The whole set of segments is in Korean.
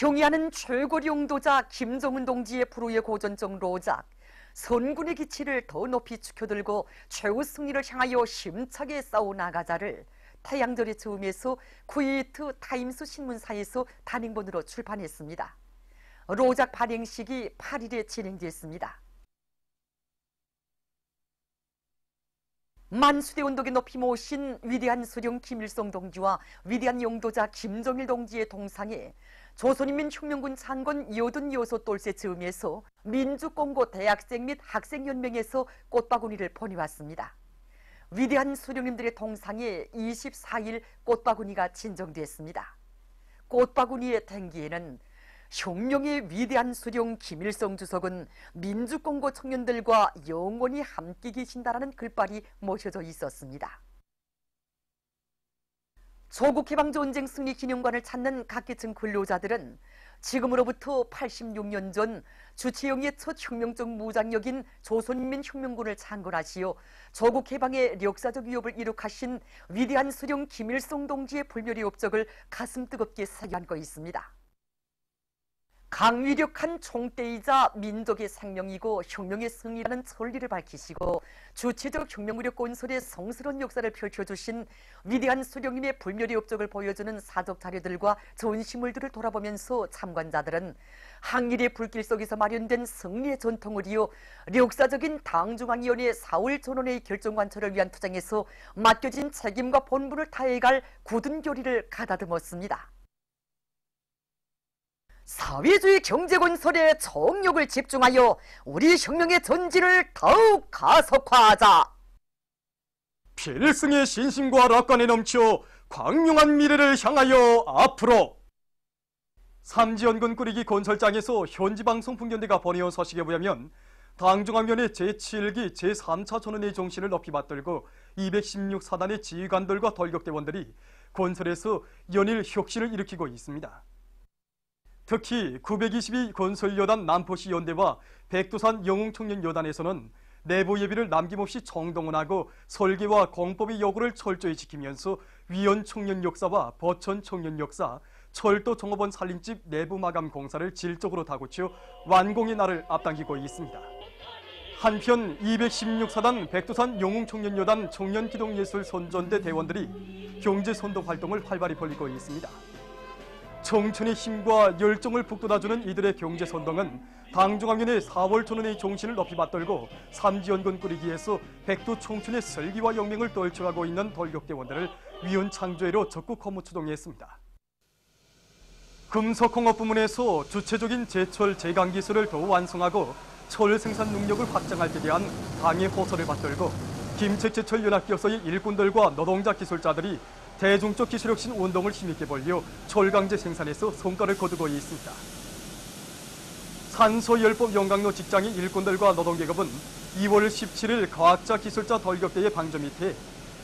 경의하는 최고 용도자 김정은 동지의 불후의 고전적 로작 선군의 기치를 더 높이 축혀들고 최후 승리를 향하여 힘차게 싸워나가자를 태양절의 처음에서 쿠웨이트 타임스 신문사에서 단행본으로 출판했습니다. 로작 발행식이 8일에 진행됐습니다. 만수대 운동에 높이 모신 위대한 수령 김일성 동지와 위대한 용도자 김정일 동지의 동상에 조선인민 혁명군 장군 여든 여섯 돌세 즈음에서 민주공고 대학생 및 학생연맹에서 꽃바구니를 보내왔습니다. 위대한 수령님들의 동상에 24일 꽃바구니가 진정됐습니다. 꽃바구니의 탱기에는 혁명의 위대한 수령 김일성 주석은 민주공고 청년들과 영원히 함께 계신다라는 글발이 모셔져 있었습니다. 조국 해방 전쟁 승리 기념관을 찾는 각계층 근로자들은 지금으로부터 86년 전 주치영의 첫 혁명적 무장력인 조선인민혁명군을 창건하시어 조국 해방의 역사적 위협을 이룩하신 위대한 수령 김일성 동지의 불멸의 업적을 가슴 뜨겁게 새겨안고 있습니다. 강위력한 총대이자 민족의 생명이고 혁명의 승리라는 천리를 밝히시고 주체적 혁명무력 건설의 성스러운 역사를 펼쳐주신 위대한 수령님의 불멸의 업적을 보여주는 사적 자료들과 전시물들을 돌아보면서 참관자들은 항일의 불길 속에서 마련된 승리의 전통을 이어 역사적인 당중앙위원회 4월 전원의 결정관철을 위한 투쟁에서 맡겨진 책임과 본분을 다해갈 굳은 교리를 가다듬었습니다. 사회주의 경제 건설에 정력을 집중하여 우리 혁명의 전진을 더욱 가속화하자. 필승의 신심과楽관에 넘쳐 광명한 미래를 향하여 앞으로 삼지연군 꾸리기 건설장에서 현지방송 풍견대가 보내온 소식에 의하면 당중앙면의 제7기 제3차 전원의 정신을 높이 받들고 216사단의 지휘관들과 돌격대원들이 건설에서 연일 혁신을 일으키고 있습니다. 특히 922 건설여단 남포시 연대와 백두산 영웅청년여단에서는 내부 예비를 남김없이 정동원하고 설계와 공법의 요구를 철저히 지키면서 위원 청년 역사와 버천 청년 역사, 철도 종업원 살림집 내부 마감 공사를 질적으로 다 고쳐 완공의 날을 앞당기고 있습니다. 한편 216사단 백두산 영웅청년여단 청년기동예술 선전대 대원들이 경제선동 활동을 활발히 벌이고 있습니다. 청춘의 힘과 열정을 북돋아주는 이들의 경제 선동은 당중앙연의 4월 전원의 정신을 높이 받들고 삼지연군 꾸리기 위해서 백두 청춘의 설기와 영맹을 떨쳐가고 있는 돌격대원들을 위원 창조회로 적극 허무 추동했습니다. 금속공업 부문에서 주체적인 제철 제강 기술을 더 완성하고 철 생산 능력을 확장할 때 대한 당의 호소를 받들고 김책제철 연합기업소의 일꾼들과 노동자 기술자들이 대중적 기술혁신 운동을 힘있게 벌려 철강제 생산에서 성과를 거두고 있습니다. 산소열법 영광로 직장인 일꾼들과 노동계급은 2월 17일 과학자 기술자 돌격대의 방조 밑에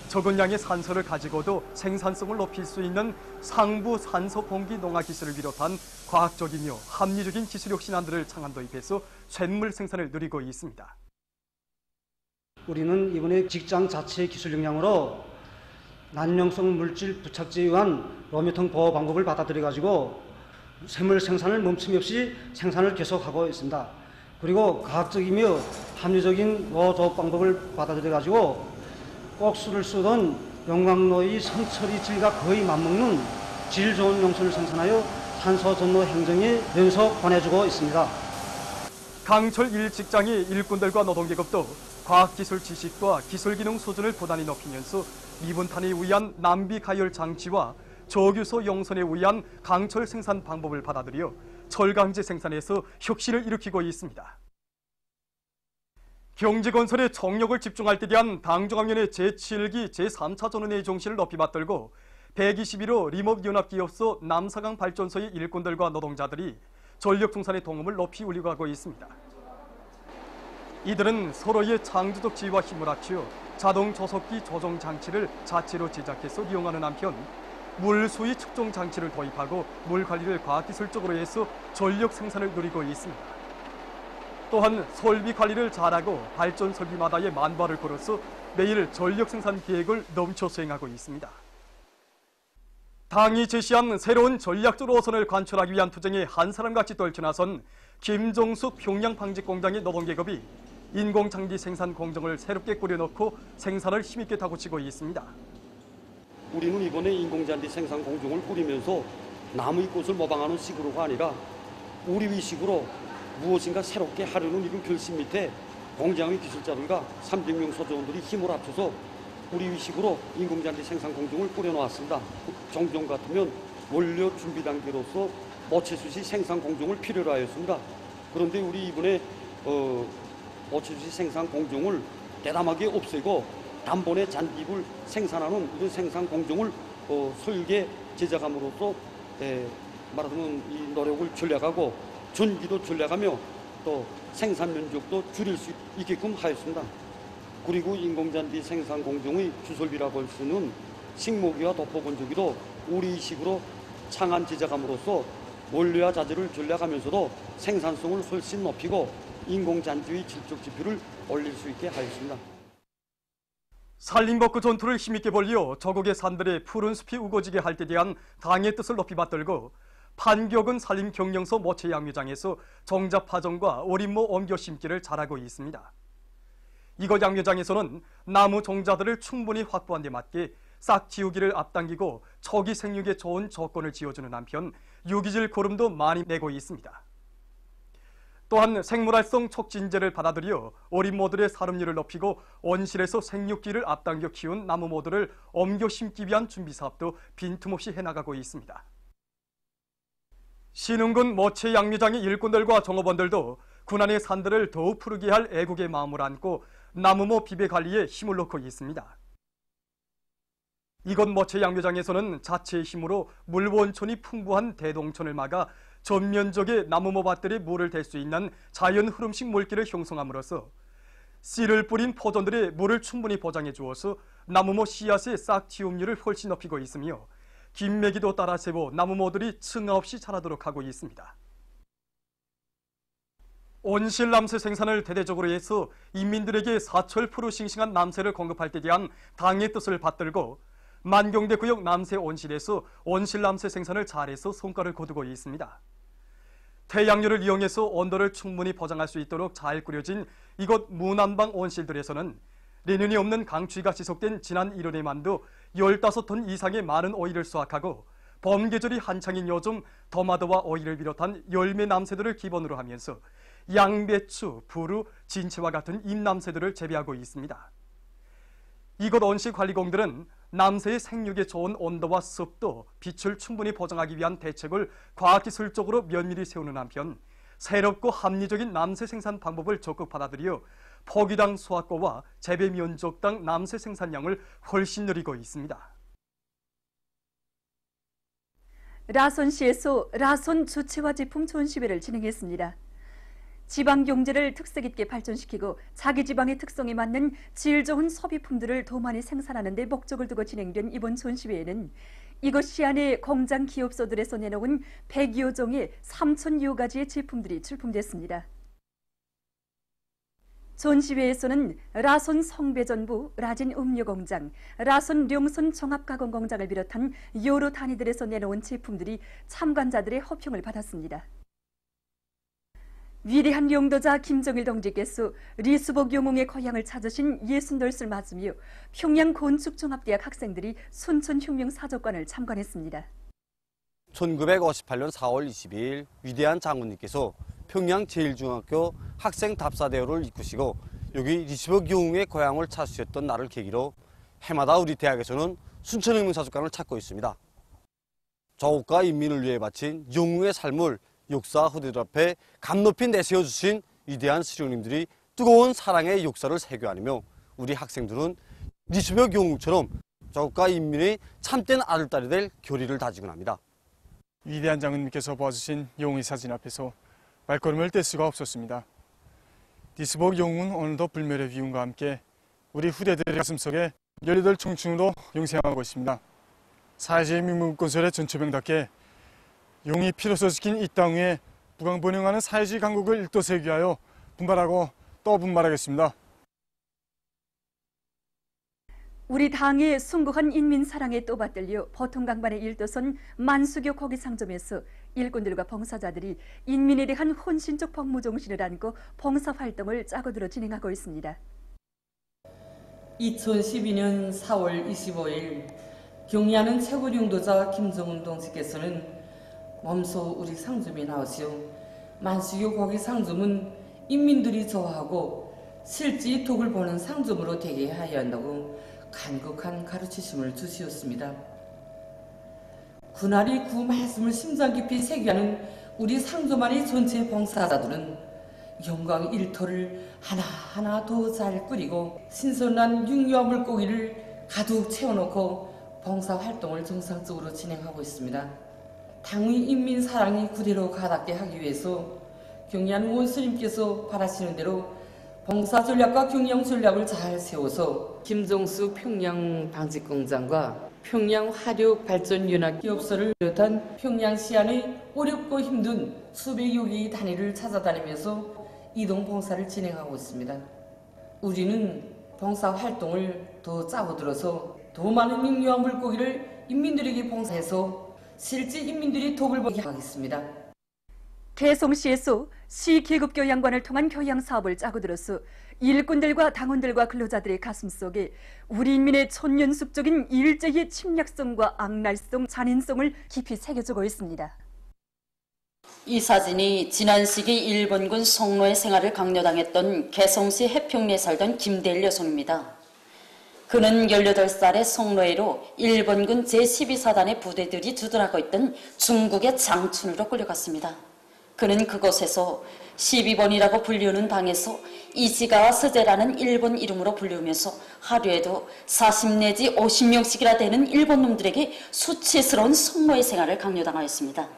적은 양의 산소를 가지고도 생산성을 높일 수 있는 상부 산소 공기 농화 기술을 비롯한 과학적이며 합리적인 기술 혁신안들을 창안 도입해서 쇳물 생산을 누리고 있습니다. 우리는 이번에 직장 자체 기술 역량으로 난용성 물질 부착제에 의한 로미통 보호 방법을 받아들여 가지고 샘물 생산을 멈춤 없이 생산을 계속하고 있습니다. 그리고 과학적이며 합리적인 노조 방법을 받아들여 가지고 꼭수를 쓰던 용광로의 선처리 질과 거의 맞먹는 질 좋은 용선을 생산하여 탄소 전로 행정에 연속 보내주고 있습니다. 강철 일 직장이 일꾼들과 노동계급도 과학기술 지식과 기술기능 수준을 고단히 높이면서 미분탄에 의한 남비 가열 장치와 저규소 용선에 의한 강철 생산 방법을 받아들여 철강제 생산에서 혁신을 일으키고 있습니다. 경제건설에 정력을 집중할 때 대한 당중앙연의 제7기 제3차 전원의 정신을 높이 받들고 121호 리모연합기업소 남사강 발전소의 일꾼들과 노동자들이 전력 생산의 동음을 높이 울리고 있습니다. 이들은 서로의 창조적 지위와 힘을 합쳐 자동 조석기 조정 장치를 자체로 제작해서 이용하는 한편 물 수위 측정 장치를 도입하고 물 관리를 과학기술적으로 해서 전력 생산을 누리고 있습니다. 또한 설비 관리를 잘하고 발전 설비마다의 만발을 걸어서 매일 전력 생산 계획을 넘쳐 수행하고 있습니다. 당이 제시한 새로운 전략적 노선을 관철하기 위한 투쟁에 한 사람같이 떨쳐나선 김종숙 평양 방직공장의 노동계급이 인공장비 생산 공정을 새롭게 꾸려놓고 생산을 힘있게 다고치고 있습니다. 우리는 이번에 인공잔디 생산 공정을 꾸리면서 나무의 꽃을 모방하는 식으로가 아니라 우리 위식으로 무엇인가 새롭게 하려는 이런 결심 밑에 공장의 기술자들과 300명 소조원들이 힘을 합쳐서 우리 위식으로 인공잔디 생산 공정을 꾸려놓았습니다. 정정 같으면 원료 준비 단계로서 모체수시 생산 공정을 필요로 하였습니다. 그런데 우리 이번에 어, 모체수시 생산 공정을 대담하게 없애고 단번에 잔디를 생산하는 이런 생산 공정을 어, 설계 제작함으로써 에, 말하자면 이 노력을 전략하고 전기도 전략하며 또 생산 면적도 줄일 수 있게끔 하였습니다. 그리고 인공잔디 생산 공정의 주설비라고 할 수는 식목이와 도포건조기도 우리식으로 창안 제작함으로써 원료와 자재를 전략하면서도 생산성을 훨씬 높이고 인공잔디의 질적 지표를 올릴 수 있게 하였습니다. 산림법구 전투를 힘있게 벌려 저국의 산들의 푸른 숲이 우거지게 할 때 대한 당의 뜻을 높이 받들고 판격은 산림 경영소 모체 양묘장에서 정자 파종과 오림모 옮겨 심기를 잘하고 있습니다. 이곳 양묘장에서는 나무 종자들을 충분히 확보한 데 맞게 싹 지우기를 앞당기고 초기 생육에 좋은 조건을 지어주는 한편 유기질 고름도 많이 내고 있습니다. 또한 생물활성 촉진제를 받아들여 어린 모들의 사름률을 높이고 온실에서 생육기를 앞당겨 키운 나무 모들을 옮겨 심기 위한 준비 사업도 빈틈없이 해나가고 있습니다. 신흥군 모체 양미장의 일꾼들과 종업원들도 군안의 산들을 더욱 푸르게 할 애국의 마음을 안고 나무모 비배 관리에 힘을 놓고 있습니다. 이곳 모체 양묘장에서는 자체의 힘으로 물원천이 풍부한 대동천을 막아 전면적의 나무모 밭들이 물을 댈 수 있는 자연 흐름식 물길을 형성함으로써 씨를 뿌린 포존들이 물을 충분히 보장해 주어서 나무모 씨앗의 싹 튀움률을 훨씬 높이고 있으며 김매기도 따라 세워 나무모들이 층아 없이 자라도록 하고 있습니다. 온실 남새 생산을 대대적으로 해서 인민들에게 사철 프로 싱싱한 남새를 공급할 때 대한 당의 뜻을 받들고 만경대 구역 남새 온실에서 온실 남새 생산을 잘해서 성과를 거두고 있습니다. 태양열을 이용해서 온도를 충분히 보장할 수 있도록 잘 꾸려진 이곳 무난방 온실들에서는 내년이 없는 강추위가 지속된 지난 1월에 만도 15톤 이상의 많은 오이를 수확하고 봄 계절이 한창인 요즘 토마토와 오이를 비롯한 열매 남새들을 기본으로 하면서 양배추, 부루, 진채와 같은 잎남새들을 재배하고 있습니다. 이곳 온실관리공들은 남새의 생육에 좋은 온도와 습도, 빛을 충분히 보장하기 위한 대책을 과학기술적으로 면밀히 세우는 한편 새롭고 합리적인 남새 생산 방법을 적극 받아들여 포기당 수확고와 재배 면적당 남새 생산량을 훨씬 늘리고 있습니다. 라손시에서 라손 주체화 제품 전시회를 진행했습니다. 지방 경제를 특색 있게 발전시키고 자기 지방의 특성에 맞는 질 좋은 소비품들을 더 많이 생산하는 데 목적을 두고 진행된 이번 전시회에는 이곳 시안의 공장 기업소들에서 내놓은 100여 종의 3천여 가지의 제품들이 출품됐습니다. 전시회에서는 라손 성배전부, 라진 음료공장, 라손 룡손 종합가공공장을 비롯한 여러 단위들에서 내놓은 제품들이 참관자들의 호평을 받았습니다. 위대한 용도자 김정일 동지께서 리수복 영웅의 고향을 찾으신 예순돌을 맞으며 평양 건축종합대학 학생들이 순천혁명 사적관을 참관했습니다. 1958년 4월 22일 위대한 장군님께서 평양 제1중학교 학생 답사대회를 이끄시고 여기 리시버 영웅의 고향을 찾으셨던 날을 계기로 해마다 우리 대학에서는 순천혁명 사적관을 찾고 있습니다. 조국과 인민을 위해 바친 영웅의 삶을 역사 후대들 앞에 감 높이 내세워주신 위대한 수령님들이 뜨거운 사랑의 역사를 새겨안으며 우리 학생들은 리시버 영웅처럼 조국과 인민의 참된 아들딸이 될 교리를 다지곤 합니다. 위대한 장군님께서 보아주신 영웅의 사진 앞에서 말걸음을 뗄 수가 없었습니다. 디스복 영웅은 오늘도 불멸의 위움과 함께 우리 후대들의 가슴속에 열리들 청춘으로 영생하고 있습니다. 사회주의 민문건설의 전초병답게 용이 피로서 지킨 이 땅 위에 부강번영하는 사회주의 강국을 일도 세기 위하여 분발하고 또 분발하겠습니다. 우리 당의 숭고한 인민 사랑에 또 받들려 보통강반의 일도선 만수교 거기 상점에서 일꾼들과 봉사자들이 인민에 대한 혼신적 복무 정신을 안고 봉사 활동을 짜고들어 진행하고 있습니다. 2012년 4월 25일 경리하는 최고 용도자 김정은 동지께서는 몸소 우리 상점에 나오시오 만수교 거기 상점은 인민들이 좋아하고 실제 독을 보는 상점으로 되게 하여야 한다고 간곡한 가르치심을 주시었습니다. 그날이 그 말씀을 심장 깊이 새겨하는 우리 상점안의 전체 봉사자들은 영광 일터를 하나하나 더잘 끓이고 신선한 육류와 물고기를 가득 채워놓고 봉사 활동을 정상적으로 진행하고 있습니다. 당의 인민 사랑이 그대로 가닿게 하기 위해서 경리한 원수님께서 바라시는 대로 봉사 전략과 경영 전략을 잘 세워서 김정수 평양 방직 공장과 평양 화력 발전 연합 기업소를 비롯한 평양시 안의 어렵고 힘든 수백여 개의 단위를 찾아다니면서 이동 봉사를 진행하고 있습니다. 우리는 봉사 활동을 더 짜고 들어서 더 많은 육류와 물고기를 인민들에게 봉사해서 실제 인민들이 독을 보게 하겠습니다. 개성시에서 시 계급교 양관을 통한 교양 사업을 짜고 들어서 일꾼들과 당원들과 근로자들의 가슴 속에 우리 인민의 천년숲적인 일제의 침략성과 악랄성, 잔인성을 깊이 새겨주고 있습니다. 이 사진이 지난 시기 일본군 성노의 생활을 강요당했던 개성시 해평리에 살던 김대일 여성입니다. 그는 18살의 성노예로 일본군 제12사단의 부대들이 주둔하고 있던 중국의 장춘으로 끌려갔습니다. 그는 그곳에서 12번이라고 불리우는 방에서 이지가와 서재라는 일본 이름으로 불리우면서 하루에도 40 내지 50명씩이나 되는 일본 놈들에게 수치스러운 성노예 생활을 강요당하였습니다.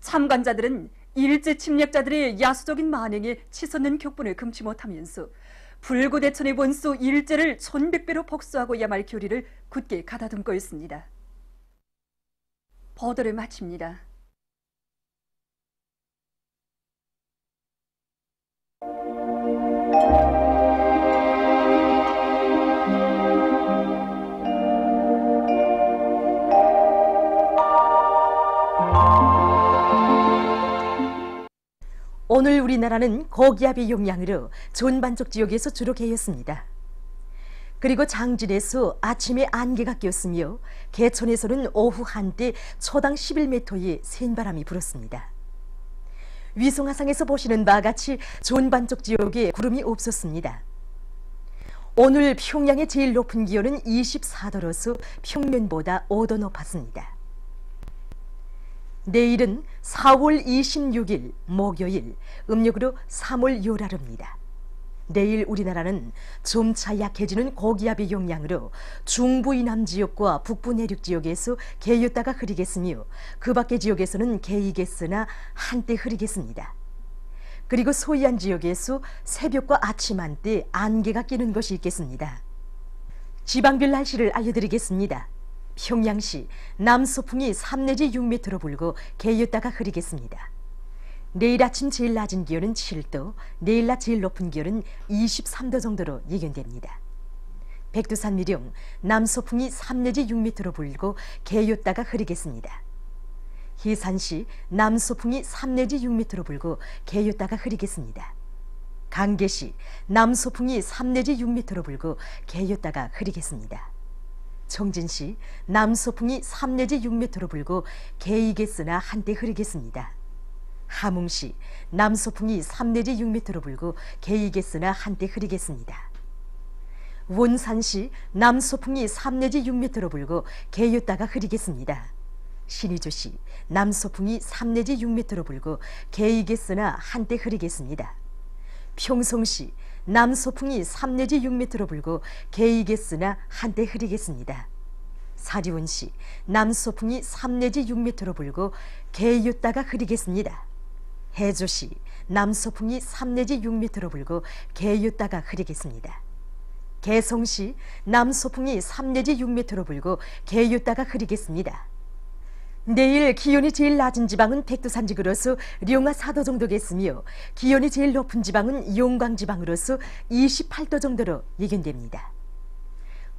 참관자들은 일제 침략자들의 야수적인 만행에 치솟는 격분을 금치 못하면서 불구대천의 원수 일제를 천백배로 복수하고야 말 교리를 굳게 가다듬고 있습니다. 보도를 마칩니다. 오늘 우리나라는 고기압의 용량으로 존반쪽 지역에서 주로 개였습니다. 그리고 장진에서 아침에 안개가 꼈으며 개천에서는 오후 한때 초당 11m의 센바람이 불었습니다. 위성화상에서 보시는 바와 같이 존반쪽 지역에 구름이 없었습니다. 오늘 평양의 제일 높은 기온은 24도로서 평년보다 5도 높았습니다. 내일은 4월 26일 목요일 음력으로 3월 요라릅니다. 내일 우리나라는 점차 약해지는 고기압의 영향으로 중부 이남 지역과 북부 내륙 지역에서 개였다가 흐리겠으며 그 밖의 지역에서는 개이겠으나 한때 흐리겠습니다. 그리고 소이안 지역에서 새벽과 아침 한때 안개가 끼는 것이 있겠습니다. 지방별 날씨를 알려드리겠습니다. 평양시 남서풍이 3 내지 6m로 불고 개였다가 흐리겠습니다. 내일 아침 제일 낮은 기온은 7도, 내일 낮 제일 높은 기온은 23도 정도로 예견됩니다. 백두산 미령 남서풍이 3 내지 6m로 불고 개였다가 흐리겠습니다. 희산시 남서풍이 3 내지 6m로 불고 개였다가 흐리겠습니다. 강계시 남서풍이 3 내지 6m로 불고 개였다가 흐리겠습니다. 청진시 남서풍이 3 내지 6m로 불고 개이겠으나 한때 흐리겠습니다. 함흥시 남서풍이 3 내지 6m로 불고 개이겠으나 한때 흐리겠습니다. 원산시 남서풍이 3 내지 6m로 불고 개였다가 흐리겠습니다. 신의주시 남서풍이 3 내지 6m로 불고 개이겠으나 한때 흐리겠습니다. 평성시 남서풍이 3 내지 6m로 불고 개이겠으나 한때 흐리겠습니다. 사리온시 남서풍이 3 내지 6m로 불고 개였다가 흐리겠습니다. 해조시 남서풍이 3 내지 6m로 불고 개였다가 흐리겠습니다. 개성시 남서풍이 3 내지 6m로 불고 개였다가 흐리겠습니다. 내일 기온이 제일 낮은 지방은 백두산지구로서 룡아 4도 정도겠으며 기온이 제일 높은 지방은 용광지방으로서 28도 정도로 예견됩니다.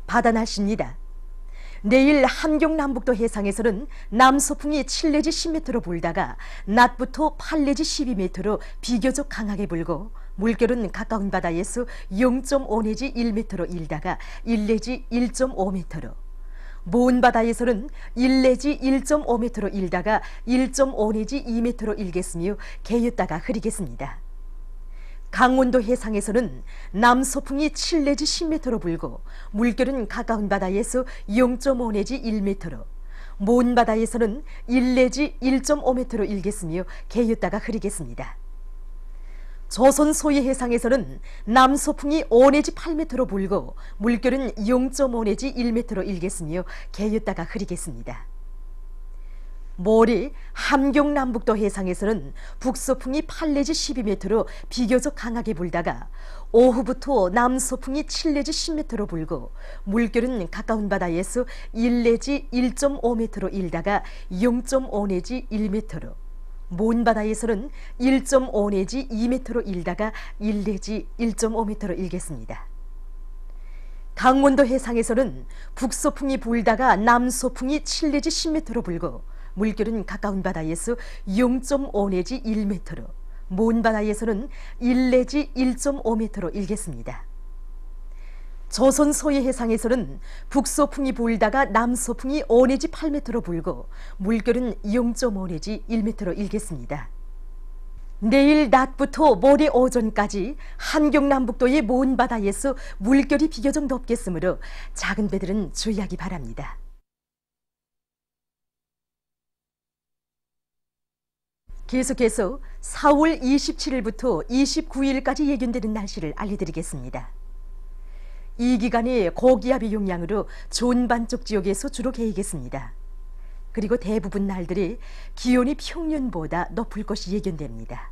바다 날씨입니다. 내일 함경 남북도 해상에서는 남서풍이 7 내지 10m로 불다가 낮부터 8 내지 12m로 비교적 강하게 불고 물결은 가까운 바다에서 0.5 내지 1m로 일다가 1 내지 1.5m로 먼 바다에서는 1 내지 1.5m로 일다가 1.5 내지 2m로 일겠으며 개였다가 흐리겠습니다. 강원도 해상에서는 남서풍이 7 내지 10m로 불고 물결은 가까운 바다에서 0.5 내지 1m로 먼 바다에서는 1 내지 1.5m로 일겠으며 개였다가 흐리겠습니다. 조선 소위 해상에서는 남서풍이 5 내지 8m로 불고 물결은 0.5 내지 1m로 일겠으며 개였다가 흐리겠습니다. 모레 함경 남북도 해상에서는 북서풍이 8 내지 12m로 비교적 강하게 불다가 오후부터 남서풍이 7 내지 10m로 불고 물결은 가까운 바다에서 1 내지 1.5m로 일다가 0.5 내지 1m로 먼 바다에서는 1.5 내지 2m로 일다가 1 내지 1.5m로 일겠습니다. 강원도 해상에서는 북서풍이 불다가 남서풍이 7 내지 10m로 불고 물결은 가까운 바다에서 0.5 내지 1m로 먼 바다에서는 1 내지 1.5m로 일겠습니다. 조선 소위 해상에서는 북서풍이 불다가 남서풍이 5 내지 8m로 불고 물결은 0.5 내지 1m로 일겠습니다. 내일 낮부터 모레 오전까지 한경 남북도의 먼 바다에서 물결이 비교적 높겠으므로 작은 배들은 주의하기 바랍니다. 계속해서 4월 27일부터 29일까지 예견되는 날씨를 알려드리겠습니다. 이 기간이 고기압의 용량으로 존반쪽 지역에서 주로 개이겠습니다. 그리고 대부분 날들이 기온이 평년보다 높을 것이 예견됩니다.